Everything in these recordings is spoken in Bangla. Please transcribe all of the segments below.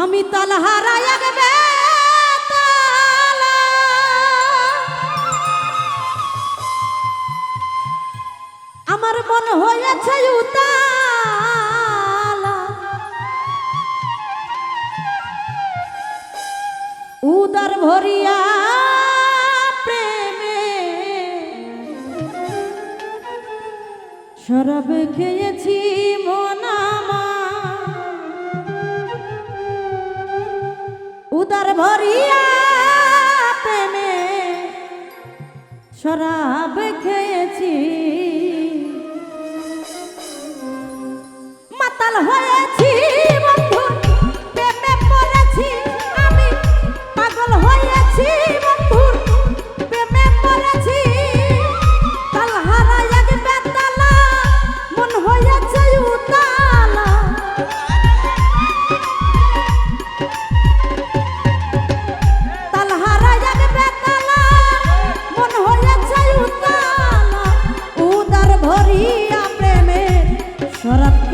আমি তাল হারাই আমার মন হয়েছে উদার ভরিয়া প্রেমে শরাব খেয়েছি ম উদার ভরিয়া প্রেমে শরাব খেয়েছি। মাতাল হয়েছি। সরাব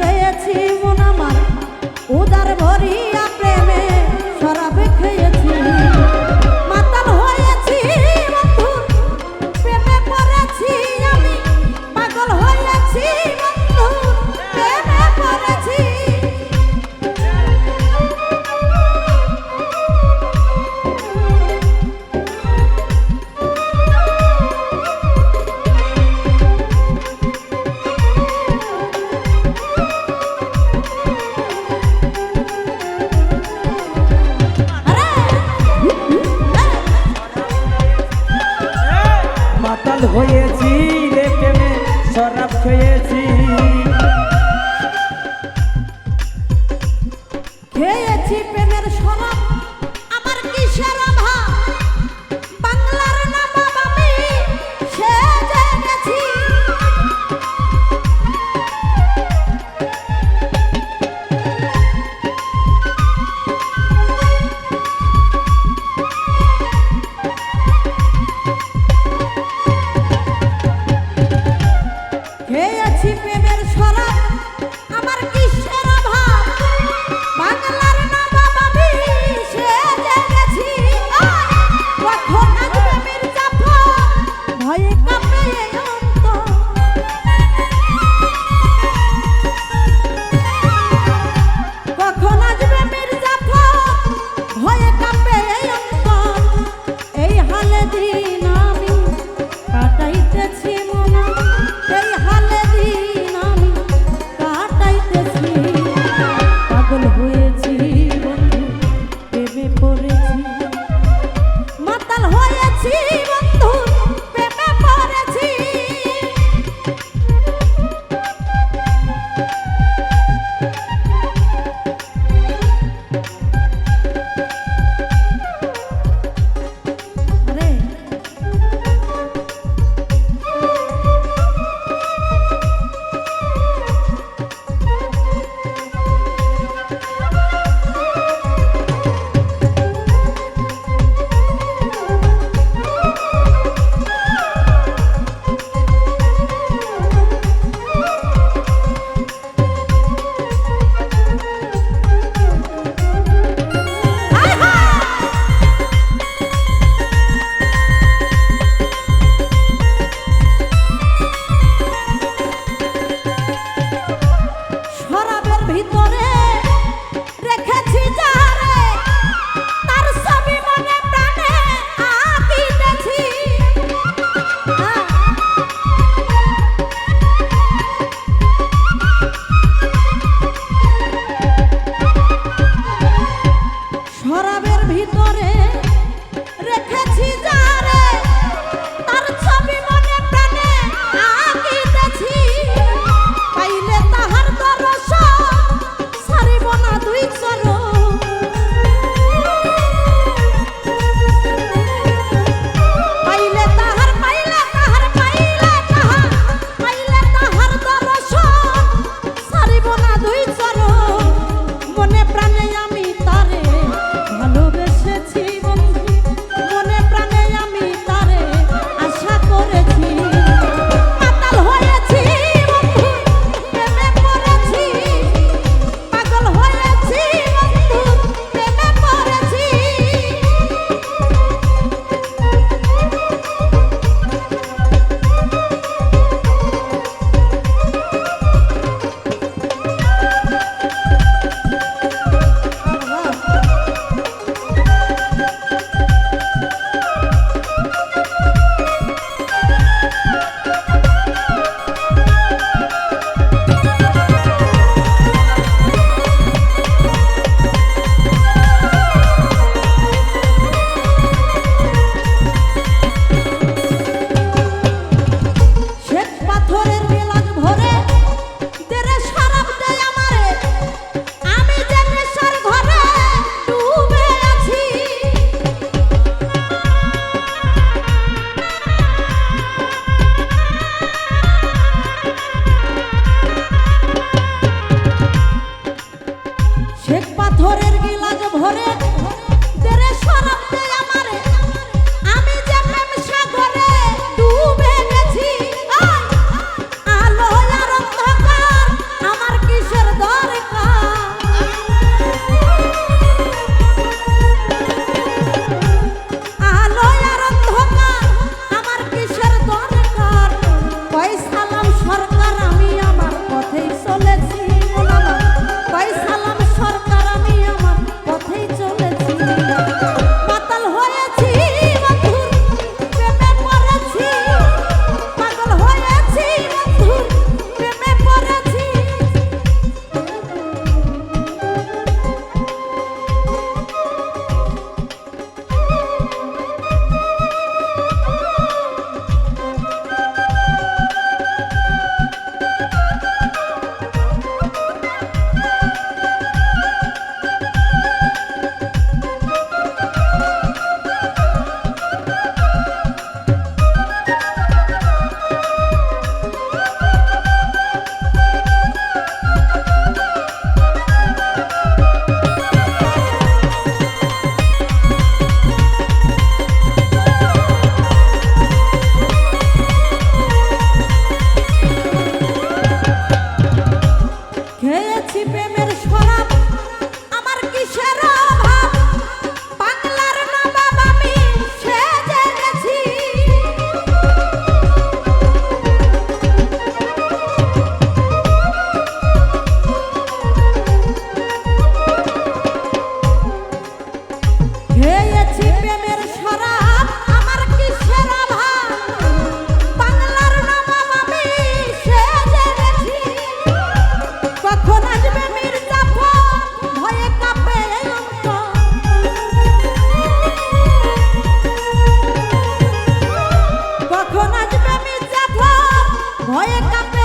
ভয়ে কাপ